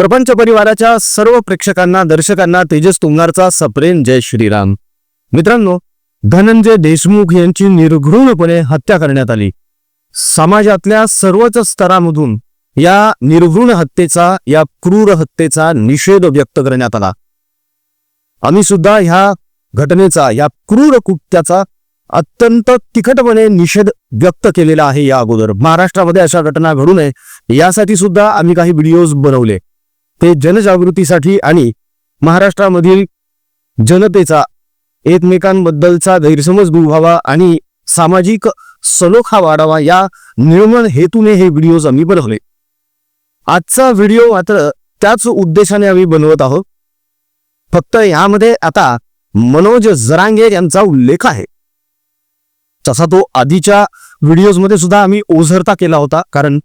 प्रपंच परिवाराच्या सर्व प्रेक्षकांना दर्शकांना तेजस तुंगारचा सप्रेम जय श्रीराम. मित्रांनो धनंजय देशमुख यांची निर्घृणपणे हत्या करण्यात आली. समाजातल्या सर्वच स्तरामधून या निर्घृण हत्येचा या क्रूर हत्येचा निषेध व्यक्त करण्यात आला. आम्ही सुद्धा ह्या घटनेचा या क्रूर कृत्याचा अत्यंत तिखटपणे निषेध व्यक्त केलेला आहे या अगोदर. महाराष्ट्रामध्ये अशा घटना घडू नये यासाठी सुद्धा आम्ही काही व्हिडिओज बनवले. ते जनजागृतीसाठी आणि महाराष्ट्रामधील जनतेचा एकमेकांबद्दलचा गैरसमज दूर व्हावा आणि सामाजिक सलोखा वाढावा या निर्मळ हेतूने हे व्हिडिओज आम्ही बनवले. आजचा व्हिडिओ मात्र त्याच उद्देशाने आम्ही बनवत आहोत. फक्त यामध्ये आता मनोज जरांगे यांचा उल्लेख आहे. तसा तो आधीच्या व्हिडिओजमध्ये सुद्धा आम्ही ओझरता केला होता कारण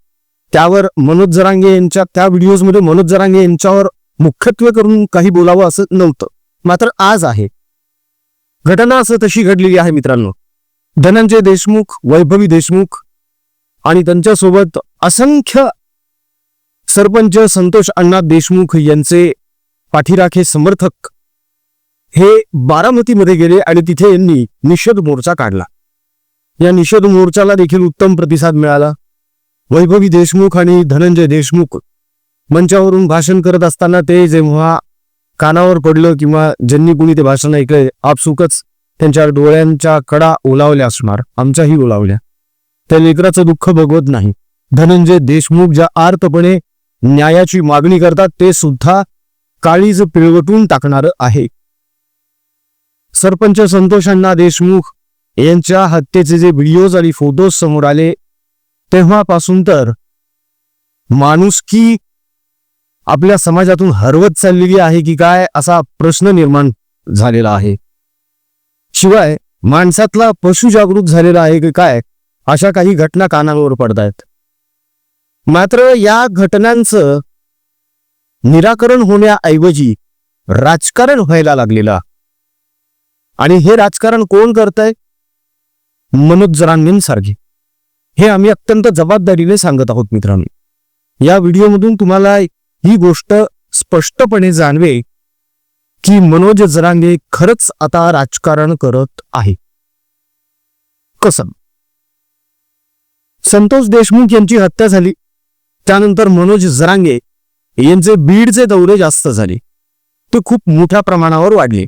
त्यावर मनोज जरांगे यांच्या त्या व्हिडिओजमध्ये मनोज जरांगे यांच्यावर मुख्यत्वे करून काही बोलावं असं नव्हतं. मात्र आज आहे. घटना असं तशी घडलेली आहे मित्रांनो. धनंजय देशमुख वैभवी देशमुख आणि त्यांच्यासोबत असंख्य सरपंच संतोष अण्णा देशमुख यांचे पाठीराखे समर्थक हे बारामतीमध्ये गेले आणि तिथे यांनी निषेध मोर्चा काढला. या निषेध मोर्चाला देखील उत्तम प्रतिसाद मिळाला. वैभवी देशमुख आणि धनंजय देशमुख मंचावरून भाषण करत असताना ते जेव्हा कानावर पडलं किंवा ज्यांनी कुणी ते भाषण ऐकलंय आपसुकच त्यांच्या डोळ्यांच्या कडा ओलावल्या असणार आमच्याही ओलावल्या. त्या लेकराचं दुःख बघवत नाही. धनंजय देशमुख ज्या आर्तपणे न्यायाची मागणी करतात ते सुद्धा काळीज पिळवटून टाकणार आहे. सरपंच संतोषांना देशमुख यांच्या हत्येचे जे व्हिडिओज आणि फोटोज समोर आले तेव्हापासून तर माणुसकी आपल्या समाजातून हरवत चाललेली आहे की काय असा प्रश्न निर्माण झालेला आहे. शिवाय माणसातला पशु जागृत झालेला आहे की काय अशा काही घटना कानावर पडतायत. मात्र या घटनांचं निराकरण होण्याऐवजी राजकारण व्हायला लागलेलं आणि हे राजकारण कोण करतंय? मनोज जरांगेंसारखे. हे आम्ही अत्यंत जबाबदारीने सांगत आहोत मित्रांनो. या व्हिडिओमधून तुम्हाला ही गोष्ट स्पष्टपणे जाणवे की मनोज जरांगे खरंच आता राजकारण करत आहे. कसं? संतोष देशमुख यांची हत्या झाली. त्यानंतर मनोज जरांगे यांचे बीडचे दौरे जास्त झाले. ते खूप मोठ्या प्रमाणावर वाढले.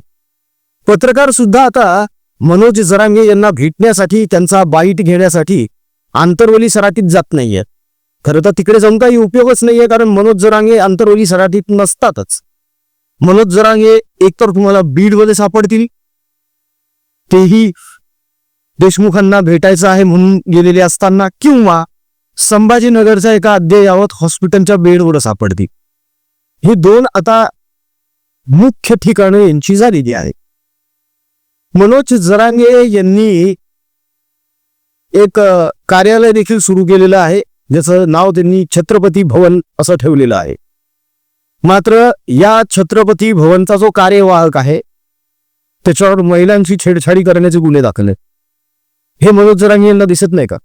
पत्रकार सुद्धा आता मनोज जरांगे यांना भेटण्यासाठी त्यांचा बाईट घेण्यासाठी आंतरवली सराटीत जात नाहीये. खरं तर तिकडे जाऊन काही उपयोगच नाहीये कारण मनोज जरांगे आंतरवली सराटीत नसतातच. मनोज जरांगे एकतर तुम्हाला बीडमध्ये सापडतील. तेही देशमुखांना भेटायचं आहे म्हणून गेलेले असताना किंवा संभाजीनगरच्या एका अद्ययावत हॉस्पिटलच्या बेडवर सापडतील. ही दोन आता मुख्य ठिकाणं यांची झालेली आहे मनोज जरांगे यांनी एक कार्यालय देखील सुरू केलेलं आहे ज्याचं नाव त्यांनी छत्रपती भवन असं ठेवलेलं आहे. मात्र या छत्रपती भवनचा जो कार्यवाहक आहे त्याच्यावर महिलांची छेडछाडी करण्याचे गुन्हे दाखल आहेत. हे मनोज जरांगे यांना दिसत नाही का?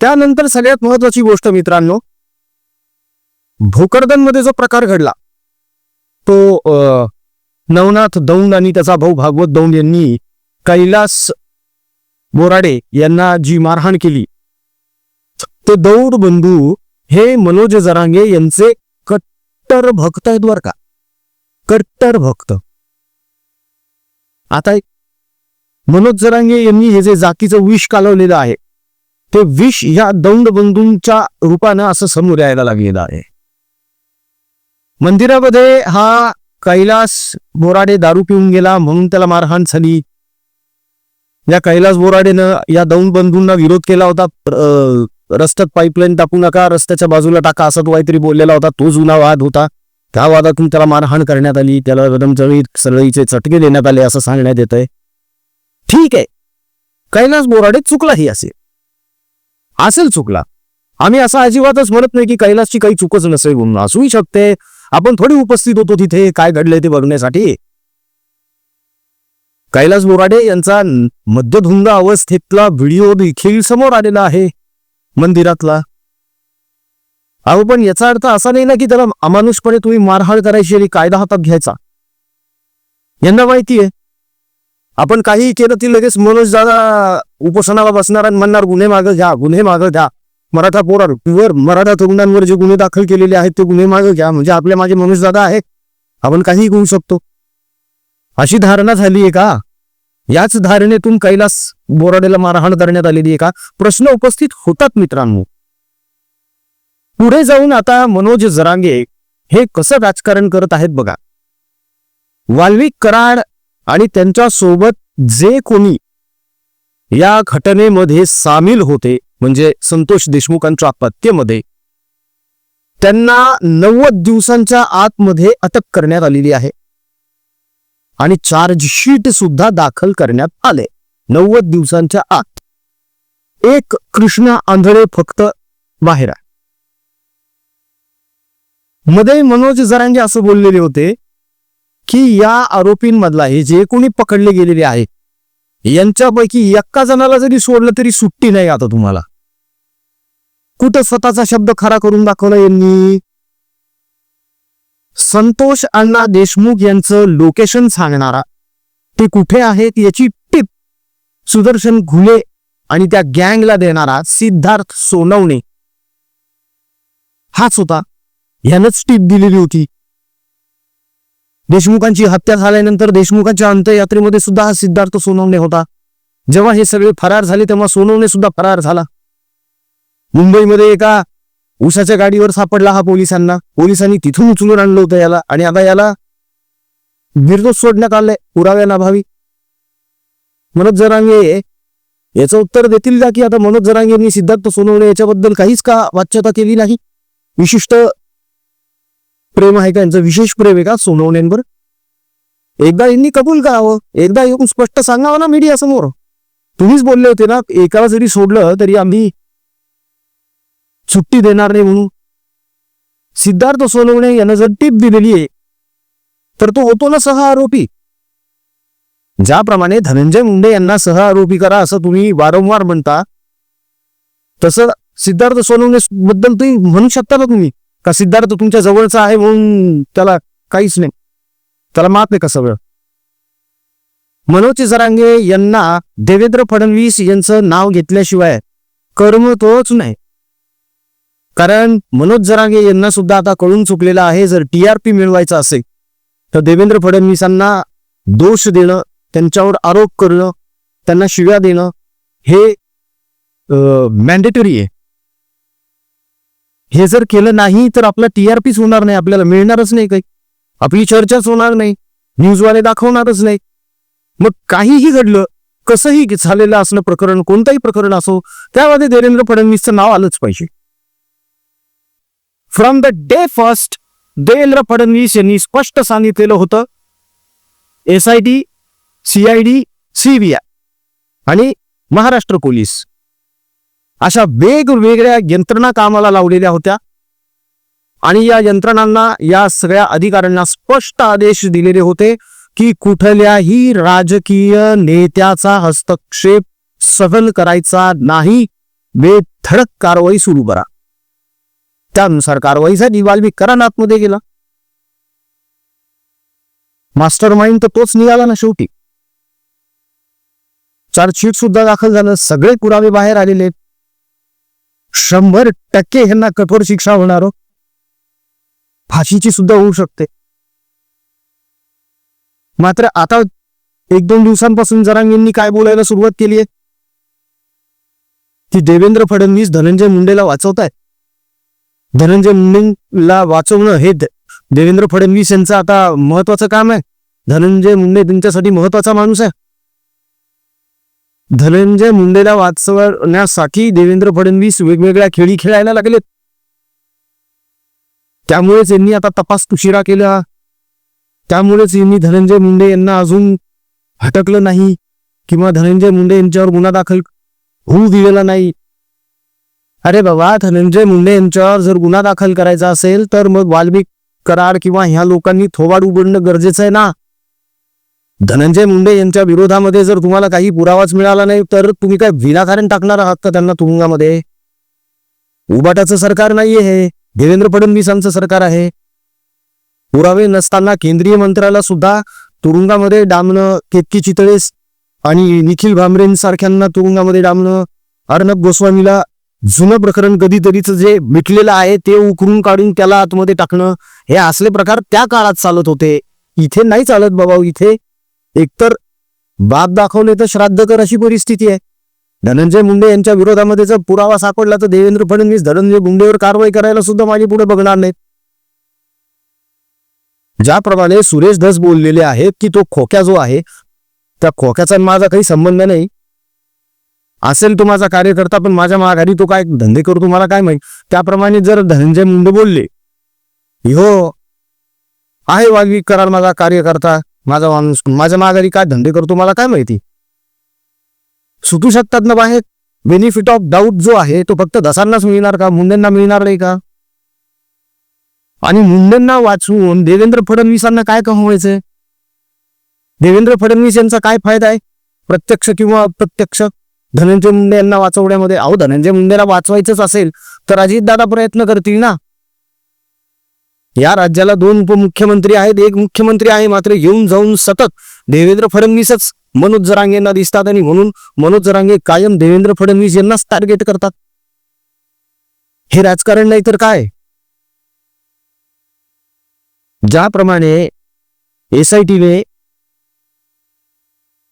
त्यानंतर सगळ्यात महत्वाची गोष्ट मित्रांनो भोकरदनमध्ये जो प्रकार घडला तो नवनाथ दौंड आणि त्याचा भाऊ भागवत दौंड यांनी कैलास बोराडे यांना जी मारहाण केली. ते दौड बंधू हे मनोज जरांगे यांचे कट्टर भक्त आहेत बर का. कट्टर भक्त. आता मनोज जरांगे यांनी हे जे जातीचं विष कालवलेलं आहे ते विष ह्या दौंड बंधूंच्या रूपानं असं समोर यायला लागलेलं आहे. मंदिरामध्ये हा कैलास बोराडे दारू पिऊन गेला म्हणून त्याला मारहाण झाली. या कैलास बोराडेनं या दौंड बंधूंना विरोध केला होता रस्त्यात पाईपलाईन टाकू नका रस्त्याच्या बाजूला टाका असा तो काहीतरी बोललेला होता तो जुना वाद होता. त्या वादातून त्याला मारहाण करण्यात आली त्याला रदमचळीत सरळीचे चटके देण्यात आले असं सांगण्यात येत आहे ठीक आहे. कैलास बोराडे चुकलाही असेल. असेल चुकला. आम्ही असं अजिबातच म्हणत नाही की कैलासची काही चुकच नसेल म्हणून. असूही शकते. आपण थोडी उपस्थित होतो तिथे काय घडलंय ते बघण्यासाठी. कैलास बोराडे यांचा मद्यधुंद मध्यधुंद अवस्थेतला व्हिडिओ देखील समोर आलेला आहे. मंदिरातला. अहो पण याचा अर्थ असा नाही ना की त्याला अमानुषपणे तुम्ही मारहाण करायची आणि कायदा हातात घ्यायचा. यांना माहितीये आपण काही केलं ती लगेच मनोज दादा उपोषणाला बसणार आणि म्हणणार गुन्हे मागं घ्या गुन्हे मागं घ्या. मराठा पोरांवर मराठा तरुणांवर जे गुन्हे दाखल केलेले आहेत ते गुन्हे मागं घ्या. म्हणजे आपले माझे मनोज दादा आहेत आपण काहीही करू शकतो. अशी धारणा झाली आहे का? याच धारणेतून कैलास बोराडेला मारहाण करण्यात आलेली आहे का प्रश्न उपस्थित होतात मित्रांनो. पुढे जाऊन आता मनोज जरांगे हे कसं राजकारण करत आहेत बघा. वाल्विक कराड आणि त्यांच्यासोबत जे कोणी या घटनेमध्ये सामील होते म्हणजे संतोष देशमुखांच्या हत्येमध्ये त्यांना नव्वद दिवसांच्या आतमध्ये अटक करण्यात आलेली आहे. आणि चार्जशीट सुद्धा दाखल करण्यात आले. नव्वद दिवसांच्या आत. एक कृष्ण आंधळे फक्त बाहेर मध्ये मनोज जरांगे असं बोललेले होते की या आरोपींमधला हे जे कोणी पकडले गेलेले आहे यांच्यापैकी एका जणाला जरी सोडलं तरी सुट्टी नाही आता तुम्हाला. कुठं स्वतःचा शब्द खरा करून दाखवला यांनी? संतोष अण्णा देशमुख यांचं लोकेशन सांगणारा. ते कुठे आहेत याची टिप सुदर्शन घुले आणि त्या गँगला देणारा सिद्धार्थ सोनवणे. हाच होता. यानंच टीप दिलेली होती. देशमुखांची हत्या झाल्यानंतर देशमुखांच्या अंत्ययात्रेमध्ये सुद्धा हा सिद्धार्थ सोनवणे होता. जेव्हा हे सगळे फरार झाले तेव्हा सोनवणे सुद्धा फरार झाला. मुंबईमध्ये एका उसाच्या गाडीवर सापडला हा पोलिसांना. पोलिसांनी तिथून उचलून आणलं होतं याला. आणि आता याला निर्दोष सोडण्यात आलंय. पुराव्याअभावी मनोज जरांगे याचं उत्तर देतील का की आता मनोज जरांगेंनी सिद्धार्थ सोनवणे याच्याबद्दल काहीच का वाच्यता केली नाही? विशिष्ट प्रेम आहे का यांचं? विशेष प्रेम आहे का सोनवण्यांवर? एकदा यांनी कबूल करावं. एकदा येऊन स्पष्ट सांगावं ना मीडिया समोर तुम्हीच बोलले होते ना एकाला जरी सोडलं तरी आम्ही सुट्टी देणार नाही म्हणून. सिद्धार्थ सोनवणे यानं जर टीप दिलेली आहे तर तो होतो ना सह आरोपी. ज्याप्रमाणे धनंजय मुंडे यांना सह आरोपी करा असं तुम्ही वारंवार म्हणता तसं सिद्धार्थ सोनवणे बद्दल तुम्ही म्हणू शकता का तुम्ही? का सिद्धार्थ तुमच्या जवळचा आहे म्हणून त्याला काहीच नाही? त्याला मात नाही का सगळं? मनोज जरांगे यांना देवेंद्र फडणवीस यांचं नाव घेतल्याशिवाय कर्म तोच नाही. कारण मनोज जरांगे यांना सुद्धा आता कळून चुकलेलं आहे जर टी आर पी मिळवायचा असेल तर देवेंद्र फडणवीसांना दोष देणं त्यांच्यावर आरोप करणं त्यांना शिव्या देणं हे मॅन्डेटरी आहे. हे जर केलं नाही तर आपला पीच होणार नाही आपल्याला मिळणारच नाही काही. आपली चर्चाच होणार नाही न्यूजवाले दाखवणारच नाही. मग काहीही घडलं कसंही झालेलं असणं प्रकरण कोणतंही प्रकरण असो त्यामध्ये देवेंद्र फडणवीसचं नाव आलंच पाहिजे. From the day first Devendra Fadnavis यांनी स्पष्ट सांगितलेलं होतं. S I D C I D C B CBI आणि महाराष्ट्र पोलीस. अशा वेगवेगळ्या यंत्रणा कामाला लावलेल्या होत्या. आणि या यंत्रणांना या सगळ्या अधिकाऱ्यांना स्पष्ट आदेश दिलेले होते की कुठल्याही राजकीय नेत्याचा हस्तक्षेप सहल करायचा नाही. बेधडक कारवाई सुरू करा. त्यानुसार कारवाईसाठी वाल्मिक करान आतमध्ये गेला. मास्टर माइंड तर तोच निघाला ना शेवटी. चार्जशीट सुद्धा दाखल झालं सगळे पुरावे बाहेर आलेले शंभर टक्के ह्यांना कठोर शिक्षा होणार हो. फाशीची सुद्धा होऊ शकते. मात्र आता एक दोन दिवसांपासून जरांगींनी काय बोलायला सुरुवात केली आहे? की देवेंद्र फडणवीस धनंजय मुंडेला वाचवतायत. धनंजय मुंडेला वाचवणं हे देवेंद्र फडणवीस यांचं आता महत्वाचं काम आहे. धनंजय मुंडे त्यांच्यासाठी महत्त्वाचा माणूस आहे. धनंजय मुंडेला वाचवण्यासाठी देवेंद्र फडणवीस वेगवेगळ्या खेळी खेळायला लागलेत. त्यामुळेच यांनी आता तपास उशिरा केला. त्यामुळेच यांनी धनंजय मुंडे यांना अजून हटकलं नाही किंवा धनंजय मुंडे यांच्यावर गुन्हा दाखल होऊ दिलेला नाही. अरे बाबा धनंजय मुंडे यांच्यावर जर गुन्हा दाखल करायचा असेल तर मग वाल्मिक कराड किंवा ह्या लोकांनी थोबाड उघडणं गरजेचं आहे ना? धनंजय मुंडे यांच्या विरोधामध्ये जर तुम्हाला काही पुरावाच मिळाला नाही तर तुम्ही काय विनाकारण टाकणार आहात का त्यांना तुरुंगामध्ये? उबाटाचं सरकार नाहीये हे. देवेंद्र फडणवीसांचं सरकार आहे. पुरावे नसताना केंद्रीय मंत्र्याला सुद्धा तुरुंगामध्ये डांबणं केतकी चितळेस आणि निखिल भांबरेंसारख्यांना तुरुंगामध्ये डांबणं अर्णब गोस्वामीला जुनं प्रकरण कधीतरीच जे मिटलेलं आहे ते उकरून काढून त्याला आतमध्ये टाकणं हे असले प्रकार त्या काळात चालत होते. इथे नाही चालत बाबा इथे एकतर बाप दाखवले तर श्राद्ध कर अशी परिस्थिती आहे. धनंजय मुंडे यांच्या विरोधामध्ये जर पुरावा सापडला तर देवेंद्र फडणवीस धनंजय मुंडेवर कारवाई करायला सुद्धा माझे पुढे बघणार नाहीत. ज्याप्रमाणे सुरेश धस बोललेले आहेत की तो खोक्या जो आहे त्या खोक्याचा माझा काही संबंध नाही. असेल तो माझा कार्यकर्ता पण माझ्या माघारी तो काय धंदे करतो मला काय माहीत? त्याप्रमाणे जर धनंजय मुंडे बोलले हो आहे वागवी कराल माझा कार्यकर्ता माझा माणूस माझ्या माघारी काय धंदे करतो मला काय माहिती? सुटू शकतात ना बाहेर? बेनिफिट ऑफ डाऊट जो आहे तो फक्त दसांनाच मिळणार का? मुंडेंना मिळणार नाही का? आणि मुंडेंना वाचवून देवेंद्र फडणवीसांना काय कमवायचंय? देवेंद्र फडणवीस यांचा काय फायदा आहे? प्रत्यक्ष किंवा अप्रत्यक्ष? धनंजय मुंडे यांना वाचवण्यामध्ये अहो धनंजय मुंडेला वाचवायचंच असेल तर अजितदादा प्रयत्न करतील ना? या राज्याला दोन उपमुख्यमंत्री आहेत एक मुख्यमंत्री आहे मात्र येऊन जाऊन सतत देवेंद्र फडणवीसच मनोज जरांगेंना दिसतात आणि म्हणून मनोज जरांगे कायम देवेंद्र फडणवीस यांनाच टार्गेट करतात. हे राजकारण नाही तर काय? ज्याप्रमाणे एस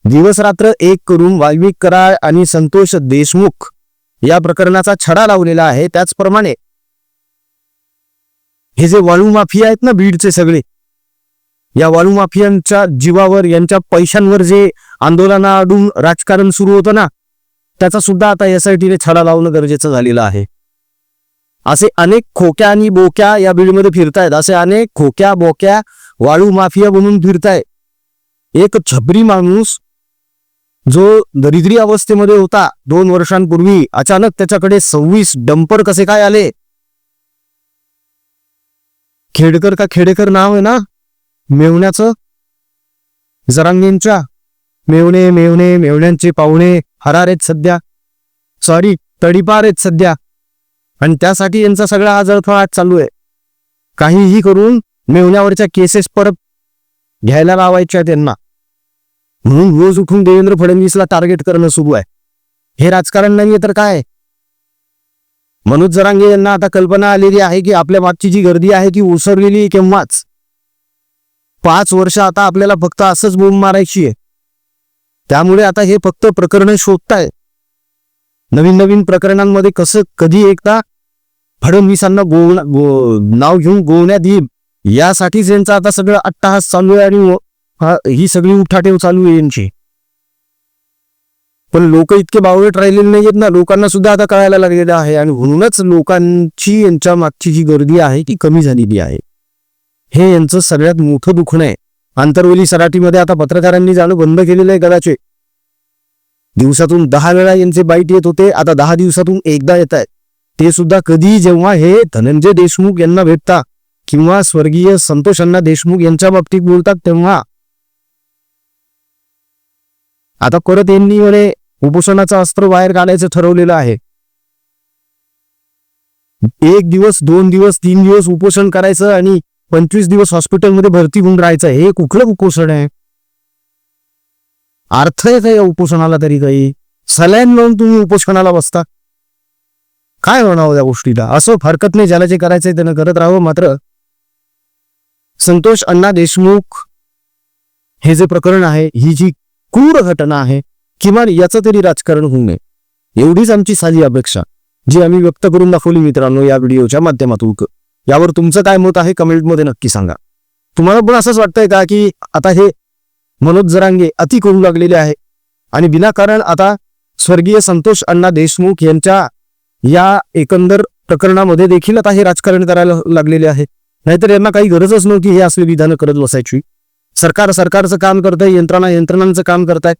दिवसरात्र एक करून वाल्मिक कराळ आणि संतोष देशमुख या प्रकरणाचा छडा लावलेला आहे. त्याचप्रमाणे हे जे वाळू माफिया आहेत ना बीडचे सगळे या वाळू माफियांच्या जीवावर यांच्या पैशांवर जे आंदोलनाडून राजकारण सुरू होतं ना त्याचा सुद्धा आता एस आय छडा लावणं गरजेचं झालेलं आहे. असे अनेक खोक्या आणि बोक्या या बीडमध्ये फिरतायत. असे अनेक खोक्या बोक्या वाळू माफिया बनून फिरताय एक छबरी माणूस जो दरिद्री अवस्थेमध्ये होता दोन वर्षांपूर्वी अचानक त्याच्याकडे सव्वीस डंपर कसे काय आले? खेडकर का खेडेकर नाव आहे ना? मेवण्याचं? जरांगेंच्या? मेवणे मेवणे मेवण्यांचे पाहुणे हरार आहेत सध्या. सॉरी तडीपार आहेत सध्या. आणि त्यासाठी यांचा सगळा हा जळफळाट चालू आहे. काहीही करून मेवण्यावरच्या केसेस परत घ्यायला लावायच्या त्यांना म्हणून रोज उठून देवेंद्र फडणवीसला टार्गेट करणं सुरू आहे. हे राजकारण नाहीये तर काय? मनोज जरांगे यांना आता कल्पना आलेली आहे की आपल्या मागची जी गर्दी आहे ती ओसरलेली केव्हाच? पाच वर्ष आता आपल्याला फक्त असंच बोंब मारायची आहे. त्यामुळे आता हे फक्त प्रकरण शोधताय. नवीन नवीन प्रकरणांमध्ये कसं कधी एकदा फडणवीसांना गोवणा गो नाव घेऊन गोवण्यात येईल यासाठीच यांचा आता सगळं अट्टाहास चालू आहे आणि हा ही सगळी उठाठेव चालू आहे यांची. पण लोक इतके बावळट राहिलेले नाहीयेत ना लोकांना सुद्धा आता कळायला लागलेलं आहे आणि म्हणूनच लोकांची यांच्या मागची जी गर्दी आहे ती कमी झालेली आहे. हे यांचं सगळ्यात मोठं दुखणं आहे. आंतरवली सराटीमध्ये आता पत्रकारांनी जाणं बंद केलेलं आहे कदाचित. दिवसातून दहा वेळा यांचे बाईट येत होते आता दहा दिवसातून एकदा येत आहेत. ते सुद्धा कधी जेव्हा हे धनंजय देशमुख यांना भेटता किंवा स्वर्गीय संतोषांना देशमुख यांच्या बाबतीत बोलतात तेव्हा आता परत यांनी म्हणे उपोषणाचं अस्त्र बाहेर काढायचं ठरवलेलं आहे. एक दिवस दोन दिवस तीन दिवस उपोषण करायचं आणि पंचवीस दिवस हॉस्पिटलमध्ये भरती होऊन राहायचं हे कुठलं उपोषण आहे? अर्थ आहे का या उपोषणाला तरी काही? सलाईन लावून तुम्ही उपोषणाला बसता? काय म्हणावं या गोष्टीला? असं हरकत नाही ज्याला जे करायचंय त्यानं करत राहावं मात्र. संतोष अण्णा देशमुख हे जे प्रकरण आहे ही जी क्रूर घटना आहे किमान याचं तरी राजकारण होऊ नये. एवढीच आमची साधी अपेक्षा जी आम्ही व्यक्त करून दाखवली मित्रांनो या व्हिडिओच्या माध्यमातून. यावर तुमचं काय मत आहे कमेंटमध्ये नक्की सांगा. तुम्हाला पण असंच वाटतंय का की आता हे मनोज जरांगे अति करू लागलेले आहे? आणि विनाकारण आता स्वर्गीय संतोष अण्णा देशमुख यांच्या या एकंदर प्रकरणामध्ये देखील आता हे राजकारण करायला लागलेले आहे. नाहीतर यांना काही गरजच नव्हती हे असले विधानं करत बसायची. सरकार सरकारचं काम करताय यंत्रणा यंत्रणांचं काम करताय.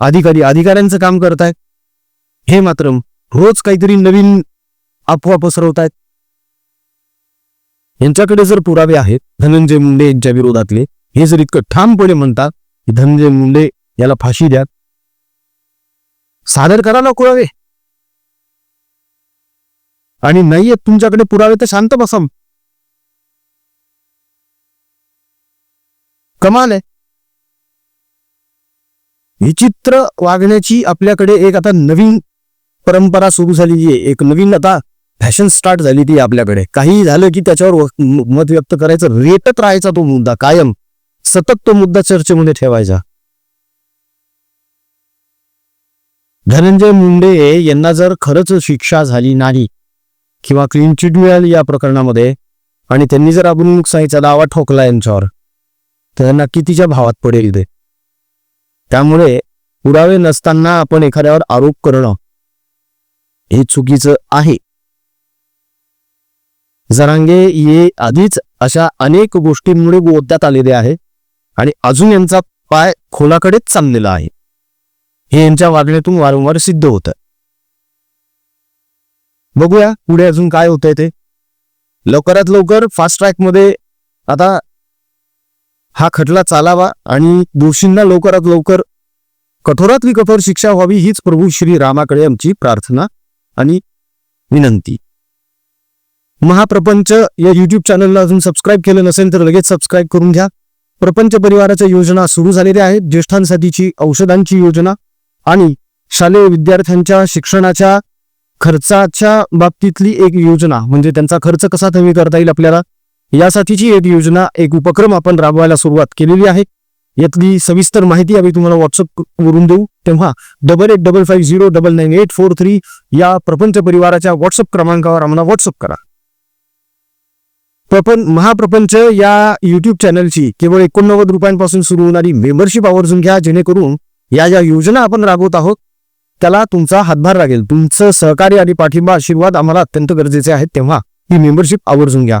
अधिकारी अधिकाऱ्यांचं काम करताय. हे मात्र रोज काहीतरी नवीन अफवा पसरवतायत. यांच्याकडे जर पुरावे आहेत धनंजय मुंडे यांच्या विरोधातले हे जर इतकं ठामपणे म्हणतात की धनंजय मुंडे याला फाशी द्या. सादर करा ना पुरावे. आणि नाहीयेत तुमच्याकडे पुरावे तर शांत बसा. कमाल आहे. विचित्र वागण्याची आपल्याकडे एक आता नवीन परंपरा सुरू झालेली आहे. एक नवीन आता फॅशन स्टार्ट झाली ती आपल्याकडे. काही झालं की त्याच्यावर मत व्यक्त करायचं रेटत राहायचा तो मुद्दा कायम. सतत तो मुद्दा चर्चेमध्ये ठेवायचा. धनंजय मुंडे यांना जर खरंच शिक्षा झाली नाही किंवा क्लीन चिट मिळाली या प्रकरणामध्ये आणि त्यांनी जर आपण साईचा दावा ठोकला यांच्यावर तर कितीच्या भावात पडेल ते. त्यामुळे पुरावे नसताना आपण एखाद्यावर आरोप करणं हे चुकीचं आहे. जरांगे हे आधीच अशा अनेक गोष्टींमुळे गोत्यात आलेले आहे आणि अजून यांचा पाय खोलाकडेच चाललेला आहे. हे यांच्या वागण्यातून वारंवार सिद्ध होत. बघूया पुढे अजून काय होतंय ते. लवकरात लवकर फास्ट ट्रॅकमध्ये आता हा खटला चालावा आणि दोषींना लवकरात लवकर कठोरातली कठोर शिक्षा व्हावी हीच प्रभू श्री रामाकडे आमची प्रार्थना आणि विनंती. महाप्रपंच या युट्यूब चॅनलला अजून सबस्क्राईब केलं नसेल तर लगेच सबस्क्राईब करून घ्या. प्रपंच परिवाराच्या योजना सुरू झालेल्या आहेत. ज्येष्ठांसाठीची औषधांची योजना आणि शालेय विद्यार्थ्यांच्या शिक्षणाच्या खर्चाच्या बाबतीतली एक योजना. म्हणजे त्यांचा खर्च कसा कमी करता येईल आपल्याला? यासाठीची एक योजना एक उपक्रम आपण राबवायला सुरुवात केलेली आहे. यातली सविस्तर माहिती आम्ही तुम्हाला व्हॉट्सअप वरून देऊ. तेव्हा double eight double five zero double nine eight four three या प्रपंच परिवाराच्या व्हॉट्सअप क्रमांकावर आम्हाला व्हॉट्सअप करा. प्रपंच महाप्रपंच या युट्यूब चॅनलची केवळ एकोणनव्वद रुपयांपासून सुरू होणारी मेंबरशिप आवर्जून घ्या. जेणेकरून या ज्या योजना आपण राबवत आहोत त्याला तुमचा हातभार लागेल. तुमचं सहकार्य आणि पाठिंबा आशीर्वाद आम्हाला अत्यंत गरजेचे आहेत. तेव्हा ही मेंबरशिप आवर्जून घ्या.